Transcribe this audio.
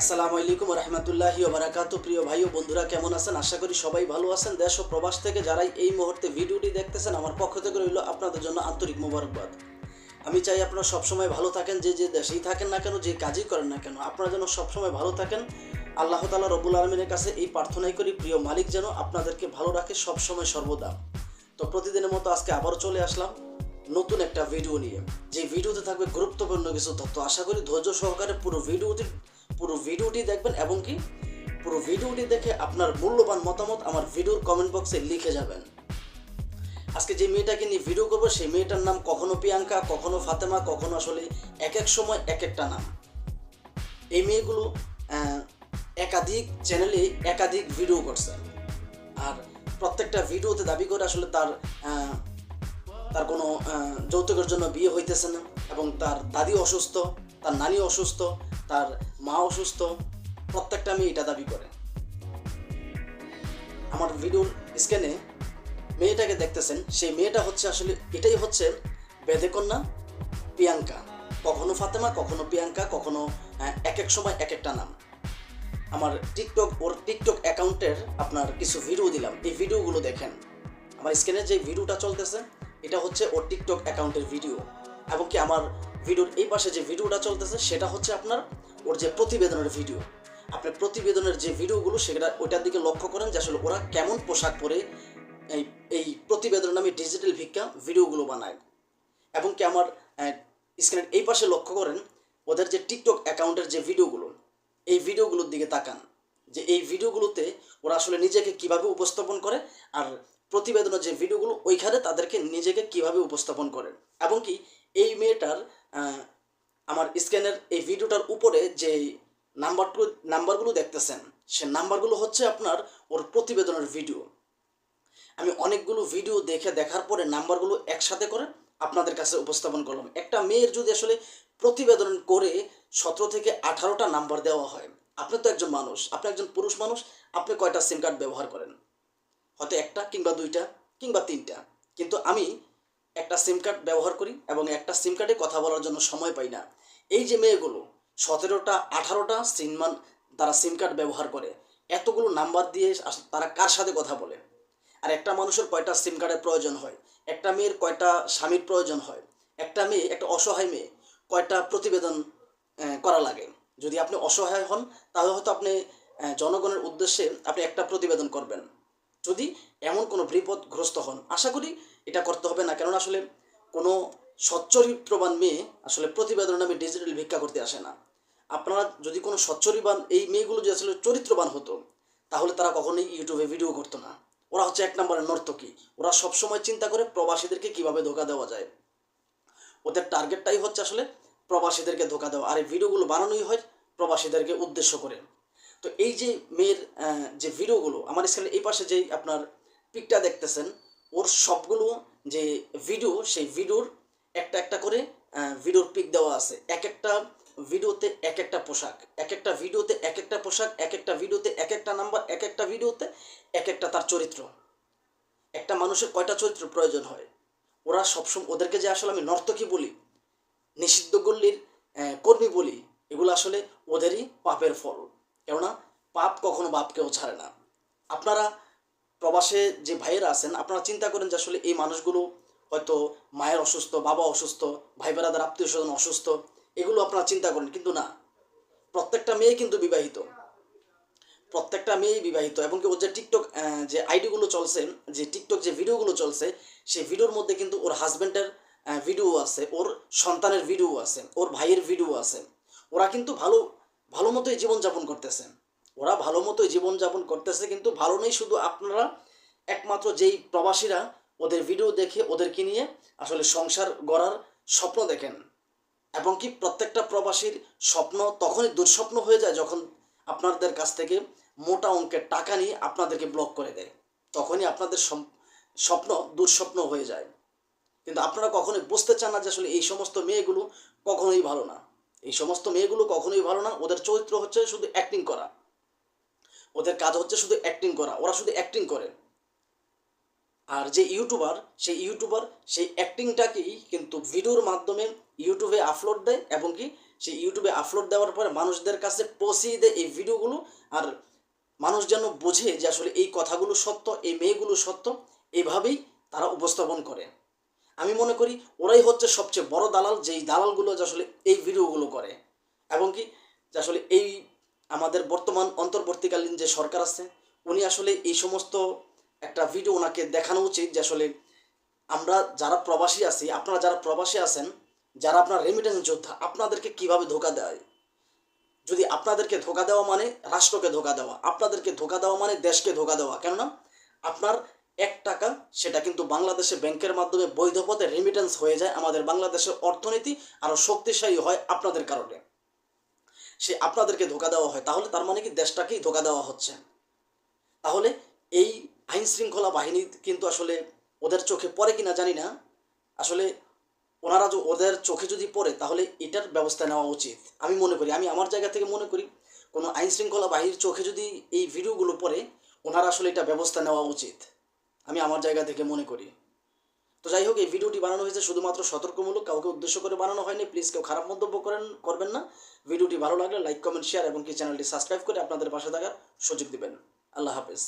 আসসালামু আলাইকুম রহমতুল্লাহি ওবরাকাত। প্রিয় ভাই ও বন্ধুরা, কেমন আছেন? আশা করি সবাই ভালো আছেন। দেশ ও প্রবাস থেকে যারাই এই মুহূর্তে ভিডিওটি দেখতেছেন, আমার পক্ষ থেকে রইল আপনাদের জন্য আন্তরিক মোবারকবাদ। আমি চাই আপনারা সবসময় ভালো থাকেন, যে যে দেশেই থাকেন না কেন, যে কাজই করেন না কেন, আপনারা যেন সবসময় ভালো থাকেন। আল্লাহ তালা রবুল আলমিনের কাছে এই প্রার্থনাই করি, প্রিয় মালিক যেন আপনাদেরকে ভালো রাখে সবসময় সর্বদা। তো প্রতিদিনের মতো আজকে আবারও চলে আসলাম নতুন একটা ভিডিও নিয়ে। যে ভিডিওতে থাকবে গুরুত্বপূর্ণ কিছু তথ্য। আশা করি ধৈর্য সহকারে পুরো ভিডিওটি পুরো ভিডিওটি দেখবেন এবং কি পুরো ভিডিওটি দেখে আপনার মূল্যবান মতামত আমার ভিডিওর কমেন্ট বক্সে লিখে যাবেন। আজকে যে মেয়েটাকে নিয়ে ভিডিও করব, সেই মেয়েটার নাম কখনো প্রিয়াঙ্কা, কখনো ফাতেমা, কখনো আসলে এক এক সময় এক একটা নাম। এই মেয়েগুলো একাধিক চ্যানেলে একাধিক ভিডিও করছে। আর প্রত্যেকটা ভিডিওতে দাবি করে আসলে তার তার কোনো যৌতুকের জন্য বিয়ে হইতেছে না এবং তার দাদি অসুস্থ। তার নানি অসুস্থ তার মা অসুস্থ প্রত্যেকটা মেয়ে এটা দাবি করে। আমার ভিডিওর স্ক্যানে মেয়েটাকে দেখতেছেন সেই মেয়েটা হচ্ছে আসলে এটাই হচ্ছে বেদেকন্যা প্রিয়াঙ্কা। কখনো ফাতেমা কখনো প্রিয়াঙ্কা কখনো আহ, এক এক সময় এক একটা নাম। আমার টিকটক ওর টিকটক অ্যাকাউন্টের আপনার কিছু ভিডিও দিলাম এই ভিডিওগুলো দেখেন। আমার স্ক্রিনে যে ভিডিওটা চলতেছে এটা হচ্ছে ওর টিকটক অ্যাকাউন্টের ভিডিও এবং কি আমার ভিডিওর এই পাশে যে ভিডিওটা চলতেছে, সেটা হচ্ছে আপনার ওর যে প্রতিবেদনের ভিডিও। আপনার প্রতিবেদনের যে ভিডিওগুলো, সেটা ওইটার দিকে লক্ষ্য করেন যে আসলে ওরা কেমন পোশাক পরে এই এই প্রতিবেদন নামে ডিজিটাল ভিক্ষা ভিডিওগুলো বানায়। এবং কি আমার স্ক্রিনের এই পাশে লক্ষ্য করেন, ওদের যে টিকটক অ্যাকাউন্টের যে ভিডিওগুলো, এই ভিডিওগুলোর দিকে তাকান। যে এই ভিডিওগুলোতে ওরা আসলে নিজেকে কীভাবে উপস্থাপন করে, আর প্রতিবেদনের যে ভিডিওগুলো, ওইখানে তাদেরকে নিজেকে কীভাবে উপস্থাপন করে। এবং কি এই মেয়েটার আমার স্ক্যানের এই ভিডিওটার উপরে যে নাম্বারগুলো নাম্বারগুলো দেখতেছেন, সে নাম্বারগুলো হচ্ছে আপনার ওর প্রতিবেদনের ভিডিও। আমি অনেকগুলো ভিডিও দেখে দেখার পরে নাম্বারগুলো একসাথে করে আপনাদের কাছে উপস্থাপন করলাম। একটা মেয়ের যদি আসলে প্রতিবেদন করে সতেরো থেকে আঠারোটা নাম্বার দেওয়া হয়, আপনি তো একজন মানুষ, আপনি একজন পুরুষ মানুষ, আপনি কয়টা সিম কার্ড ব্যবহার করেন? হয়তো একটা কিংবা দুইটা কিংবা তিনটা। কিন্তু আমি একটা সিম কার্ড ব্যবহার করি এবং একটা সিম কার্ডে কথা বলার জন্য সময় পাই না। এই যে মেয়েগুলো, সতেরোটা, আঠারোটা সিনমান তারা সিম কার্ড ব্যবহার করে। এতগুলো নাম্বার দিয়ে তারা কার সাথে কথা বলে? আর একটা মানুষের কয়টা সিম কার্ডের প্রয়োজন হয়? একটা মেয়ের কয়টা স্বামীর প্রয়োজন হয়? একটা মেয়ে, একটা অসহায় মেয়ে, কয়টা প্রতিবেদন করা লাগে? যদি আপনি অসহায় হন, তাহলে হয়তো আপনি জনগণের উদ্দেশ্যে আপনি একটা প্রতিবেদন করবেন। যদি এমন কোনো বিপদগ্রস্ত হন, আশা করি এটা করতে হবে না। কেননা আসলে কোনো সচ্চরিত্রবান মেয়ে আসলে প্রতিবেদন নামে ডিজিটাল ভিক্ষা করতে আসে না। আপনারা যদি কোনো সচ্চরিবান এই মেয়েগুলো যদি আসলে চরিত্রবান হতো, তাহলে তারা কখনোই ইউটিউবে ভিডিও করতো না। ওরা হচ্ছে এক নম্বরের নর্তকী। ওরা সবসময় চিন্তা করে প্রবাসীদেরকে কীভাবে ধোকা দেওয়া যায়। ওদের টার্গেটটাই হচ্ছে আসলে প্রবাসীদেরকে ধোকা দেওয়া। আর এই ভিডিওগুলো বানানোই হয় প্রবাসীদেরকে উদ্দেশ্য করে। তো এই যে মেয়ের যে ভিডিওগুলো আমার স্ক্রিনে এই পাশে যেই আপনার পিকটা দেখতেছেন ওর সবগুলো যে ভিডিও সেই ভিডিওর একটা একটা করে ভিডিওর পিক দেওয়া আছে। এক একটা ভিডিওতে এক একটা পোশাক, এক একটা ভিডিওতে এক একটা পোশাক, এক একটা ভিডিওতে এক একটা নাম্বার এক একটা ভিডিওতে এক একটা তার চরিত্র। একটা মানুষের কয়টা চরিত্র প্রয়োজন হয়? ওরা সবসময়, ওদেরকে যে আসলে আমি নর্তকী বলি, নিষিদ্ধ গল্লির কর্মী বলি, এগুলো আসলে ওদেরই পাপের ফল। কেননা, পাপ কখনো বাপকেও ছাড়ে না। আপনারা প্রবাসে যে ভাইয়েরা আছেন, আপনারা চিন্তা করেন যে আসলে এই মানুষগুলো হয়তো মায়ের অসুস্থ, বাবা অসুস্থ, ভাই বেড়াদার আত্মীয় স্বজন অসুস্থ, এগুলো আপনারা চিন্তা করেন, কিন্তু না। প্রত্যেকটা মেয়ে কিন্তু বিবাহিত। প্রত্যেকটা মেয়েই বিবাহিত এবং কি ওর যে টিকটক যে আইডিগুলো চলছে, যে টিকটক যে ভিডিওগুলো চলছে, সেই ভিডিওর মধ্যে কিন্তু ওর হাজব্যান্ডের ভিডিও আছে, ওর সন্তানের ভিডিও আছে, ওর ভাইয়ের ভিডিও আছে। ওরা কিন্তু ভালো ভালো মতোই জীবনযাপন করতেছে। ওরা ভালো মতোই জীবনযাপন করতেছে, কিন্তু ভালো নেই শুধু আপনারা একমাত্র যেই প্রবাসীরা ওদের ভিডিও দেখে ওদেরকে নিয়ে আসলে সংসার গড়ার স্বপ্ন দেখেন। এবং কি প্রত্যেকটা প্রবাসীর স্বপ্ন তখনই দুঃস্বপ্ন হয়ে যায় যখন আপনাদের কাছ থেকে মোটা অঙ্কের টাকা নিয়ে আপনাদেরকে ব্লক করে দেয়। তখনই আপনাদের স্বপ্ন দুঃস্বপ্ন হয়ে যায়। কিন্তু আপনারা কখনোই বুঝতে চান না যে আসলে এই সমস্ত মেয়েগুলো কখনোই ভালো না। এই সমস্ত মেয়েগুলো কখনোই ভালো না, ওদের চরিত্র হচ্ছে শুধু অ্যাক্টিং করা। ওদের কাজ হচ্ছে শুধু অ্যাক্টিং করা, ওরা শুধু অ্যাক্টিং করে। আর যে ইউটিউবার সেই ইউটিউবার সেই অ্যাক্টিংটাকেই কিন্তু ভিডিওর মাধ্যমে ইউটিউবে আপলোড দেয় এবং কি সেই ইউটিউবে আপলোড দেওয়ার পরে মানুষদের কাছে পৌঁছিয়ে দেয় এই ভিডিওগুলো আর মানুষ যেন বোঝে যে আসলে এই কথাগুলো সত্য, এই মেয়েগুলো সত্য এইভাবেই তারা উপস্থাপন করে। আমি মনে করি ওরাই হচ্ছে সবচেয়ে বড় দালাল, যেই দালালগুলো যে আসলে এই ভিডিওগুলো করে। এবং কি যে আসলে এই আমাদের বর্তমান অন্তর্বর্তীকালীন যে সরকার আছে, উনি আসলে এই সমস্ত একটা ভিডিও ওনাকে দেখানো উচিত যে আসলে আমরা যারা প্রবাসী আছি, আপনারা যারা প্রবাসী আছেন, যারা আপনার রেমিটেন্স যোদ্ধা, আপনাদেরকে কীভাবে ধোকা দেয়? যদি আপনাদেরকে ধোকা দেওয়া মানে রাষ্ট্রকে ধোকা দেওয়া, আপনাদেরকে ধোকা দেওয়া মানে দেশকে ধোকা দেওয়া, কেননা আপনার এক টাকা, সেটা কিন্তু বাংলাদেশে ব্যাংকের মাধ্যমে বৈধ পথে রেমিটেন্স হয়ে যায়, আমাদের বাংলাদেশের অর্থনীতি আরও শক্তিশালী হয় আপনাদের কারণে। সে আপনাদেরকে ধোকা দেওয়া হয়, তাহলে তার মানে কি দেশটাকেই ধোকা দেওয়া হচ্ছে? তাহলে এই আইন শৃঙ্খলা বাহিনী কিন্তু আসলে ওদের চোখে পড়ে কিনা জানি না। আসলে ওনারা যে ওদের চোখে যদি পড়ে, তাহলে এটার ব্যবস্থা নেওয়া উচিত। আমি মনে করি, আমি আমার জায়গা থেকে মনে করি, কোনো আইন শৃঙ্খলা বাহিনীর চোখে যদি এই ভিডিওগুলো পড়ে, ওনারা আসলে এটা ব্যবস্থা নেওয়া উচিত। আমি আমার জায়গা থেকে মনে করি। তো যাই হোক, এই ভিডিওটি বানানো হয়েছে শুধুমাত্র সতর্কমূলক, কাউকে উদ্দেশ্য করে বানানো হয়নি প্লিজ কেউ খারাপ মন্তব্য করেন, করবেন না। ভিডিওটি ভালো লাগলে লাইক কমেন্ট শেয়ার এবং কি চ্যানেলটি সাবস্ক্রাইব করে আপনাদের পাশে থাকার সুযোগ দিবেন। আল্লাহ হাফেজ।